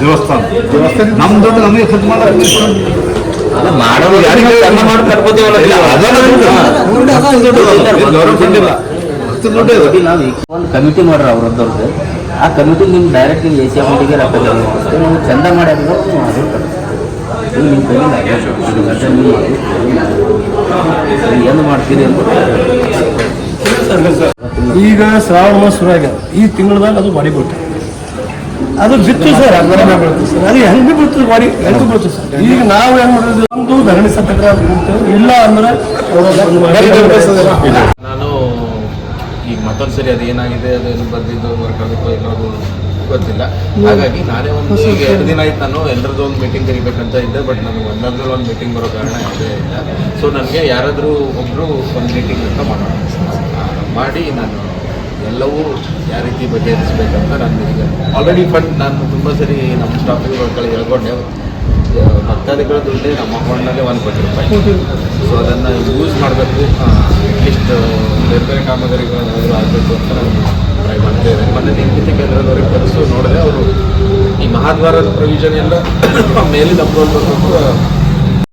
ದೇವಸ್ಥಾನ. ನಮ್ ದೊಡ್ಡ ನಮಗೆ ಖರ್ಚು ಯಾರಿಗೆ ಕರ್ಮ ಮಾಡಿ ಕಟ್ಕೋತೀವಲ್ಲ. ಒಂದು ಕಮಿಟಿ ಮಾಡ್ರ ಅವ್ರದ್ದವ್ರದ್ದು ಆ ಕಮಿಟಿ ನಿಮ್ಗೆ ಡೈರೆಕ್ಟ್ ನೀವು ಎ ಸಿ ಅಮೌಂಟಿಗೆ ರೊಕ್ಕ ನೀವು ಚಂದ ಮಾಡಿ ಅದು ಇದು ನಿಮ್ಮ. ಏನು ಮಾಡ್ತೀರಿ ಅಂತ ಈಗ ಶ್ರಾವಣ ಶುರು ಆಗ್ಯದ ಈ ತಿಂಗಳದಾಗ ಅದು ಬಾಡಿ ಬಿಟ್ಟು ಅದು ಬಿತ್ತು ಸರ್ ಅದು ಹೆಂಗೆ ಬೀಳ್ತದೆ ಮಾಡಿ ಹೆಂಗೆ ಸರ್? ಈಗ ನಾವು ಏನು ಮಾಡೋದು ಒಂದು ಧರಣಿ ಸತ್ಯಾಗ್ರಹ ಇಲ್ಲ ಅಂದ್ರೆ ನಾನು ಈಗ ಮತ್ತೊಂದು ಸರಿ ಅದು ಏನಾಗಿದೆ ಅದೇನು ಬಂದಿದ್ದು ವರ್ಕ್ ಆಗುತ್ತೋ ಇಲ್ಲೋದು ಗೊತ್ತಿಲ್ಲ. ಹಾಗಾಗಿ ನಾನೇ ಒಂದು ಈಗ ಎರಡು ದಿನ ಆಯ್ತು ನಾನು ಎಲ್ಲರದ್ದು ಒಂದು ಮೀಟಿಂಗ್ ಕರಿಬೇಕಂತ ಇದ್ದೆ ಬಟ್ ನನಗೆ ಒಂದಾದ್ರೂ ಒಂದು ಮೀಟಿಂಗ್ ಬರೋ ಕಾರಣ ಇದೇ ಇಲ್ಲ. ಸೊ ನನಗೆ ಯಾರಾದರೂ ಒಬ್ಬರು ಒಂದು ಮೀಟಿಂಗ್ ಅಂತ ಮಾಡೋಣ. ಮಾಡಿ ನಾನು ಎಲ್ಲವೂ ಯಾವ ರೀತಿ ಬಗೆಹರಿಸ್ಬೇಕಂತ ನಾನು ಈಗ ಆಲ್ರೆಡಿ ಫಂಡ್ ನಾನು ತುಂಬ ಸರಿ ನಮ್ಮ ಸ್ಟಾಫಿಗೆ ಕಡೆ ಹೇಳ್ಕೊಂಡೆ. ಭಕ್ತಾದಿಗಳ ದುಡ್ಡೇ ನಮ್ಮ ಅಕೌಂಟ್ನಲ್ಲೇ ಒಂದು ಕೋಟಿ ರೂಪಾಯಿ. ಸೊ ಅದನ್ನು ಯೂಸ್ ಮಾಡಬೇಕು. ಅಟ್ಲೀಸ್ಟ್ ಬೇರೆ ಬೇರೆ ಕಾಮಗಾರಿಗಳು ಆಗಬೇಕು ಅಂತ ನಾನು ಟ್ರೈ ಮಾಡ್ತೇವೆ ಮೊನ್ನೆ ನೀತಿ ಕೇಂದ್ರದವರಿಗೆ ಕರೆಸು ನೋಡಿದೆ ಅವರು ಈ ಮಹಾದ್ವಾರದ ಪ್ರೊವಿಷನ್ ಎಲ್ಲ ಮೇಲೆ ಅಪ್ರೂವಲ್ ಬರಬೇಕು